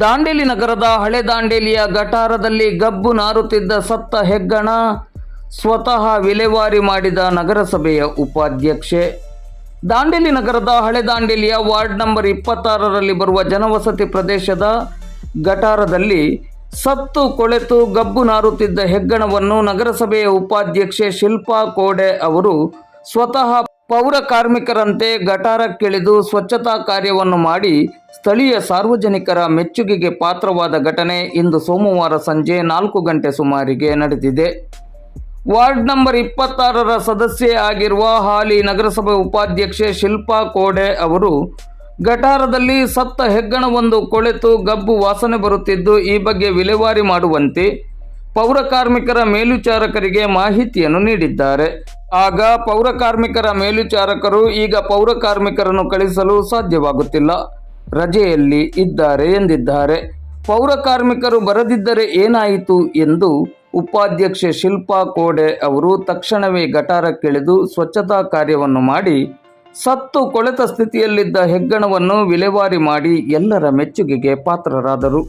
ದಾಂಡೇಲಿ ನಗರದ ಹಳೆ ದಾಂಡೇಲಿಯ ಗಟಾರದಲ್ಲಿ ಗಬ್ಬು ನಾರುತ್ತಿದ್ದ ಸತ್ತ ಹೆಗ್ಗಣ ಸ್ವತಃ ವಿಲೇವಾರಿ ಮಾಡಿದ ನಗರಸಭೆಯ ಉಪಾಧ್ಯಕ್ಷೆ. ದಾಂಡೇಲಿ ನಗರದ ಹಳೆ ದಾಂಡೇಲಿಯ ವಾರ್ಡ್ ನಂಬರ್ ಇಪ್ಪತ್ತಾರರಲ್ಲಿ ಬರುವ ಜನವಸತಿ ಪ್ರದೇಶದ ಗಟಾರದಲ್ಲಿ ಸತ್ತು ಕೊಳೆತು ಗಬ್ಬು ನಾರುತ್ತಿದ್ದ ಹೆಗ್ಗಣವನ್ನು ನಗರಸಭೆಯ ಉಪಾಧ್ಯಕ್ಷೆ ಶಿಲ್ಪಾ ಕೋಡೆ ಅವರು ಸ್ವತಃ ಪೌರ ಕಾರ್ಮಿಕರಂತೆ ಗಟಾರಕ್ಕಿಳಿದು ಸ್ವಚ್ಛತಾ ಕಾರ್ಯವನ್ನು ಮಾಡಿ ಸ್ಥಳೀಯ ಸಾರ್ವಜನಿಕರ ಮೆಚ್ಚುಗೆಗೆ ಪಾತ್ರವಾದ ಘಟನೆ ಇಂದು ಸೋಮವಾರ ಸಂಜೆ ನಾಲ್ಕು ಗಂಟೆ ಸುಮಾರಿಗೆ ನಡೆದಿದೆ. ವಾರ್ಡ್ ನಂಬರ್ ಇಪ್ಪತ್ತಾರರ ಸದಸ್ಯೆ ಆಗಿರುವ ಹಾಲಿ ನಗರಸಭೆ ಉಪಾಧ್ಯಕ್ಷೆ ಶಿಲ್ಪಾ ಕೋಡೆ ಅವರು, ಗಟಾರದಲ್ಲಿ ಸತ್ತ ಹೆಗ್ಗಣವೊಂದು ಕೊಳೆತು ಗಬ್ಬು ವಾಸನೆ ಬರುತ್ತಿದ್ದು ಈ ಬಗ್ಗೆ ವಿಲೇವಾರಿ ಮಾಡುವಂತೆ ಪೌರ ಕಾರ್ಮಿಕರ ಮೇಲ್ವಿಚಾರಕರಿಗೆ ಮಾಹಿತಿಯನ್ನು ನೀಡಿದ್ದಾರೆ. ಆಗ ಪೌರ ಕಾರ್ಮಿಕರ ಮೇಲ್ವಿಚಾರಕರು ಈಗ ಪೌರ ಕಾರ್ಮಿಕರನ್ನು ಕಳಿಸಲು ಸಾಧ್ಯವಾಗುತ್ತಿಲ್ಲ. ರಜೆಯಲ್ಲಿ ಇದ್ದಾರೆ ಎಂದಿದ್ದಾರೆ. ಪೌರ ಕಾರ್ಮಿಕರು ಬರದಿದ್ದರೆ ಏನಾಯಿತು ಎಂದು ಉಪಾಧ್ಯಕ್ಷೆ ಶಿಲ್ಪಾ ಕೋಡೆ ಅವರು ತಕ್ಷಣವೇ ಗಟಾರಕ್ಕಿಳಿದು ಸ್ವಚ್ಛತಾ ಕಾರ್ಯವನ್ನು ಮಾಡಿ, ಸತ್ತು ಕೊಳೆತ ಸ್ಥಿತಿಯಲ್ಲಿದ್ದ ಹೆಗ್ಗಣವನ್ನು ವಿಲೇವಾರಿ ಮಾಡಿ ಎಲ್ಲರ ಮೆಚ್ಚುಗೆಗೆ ಪಾತ್ರರಾದರು.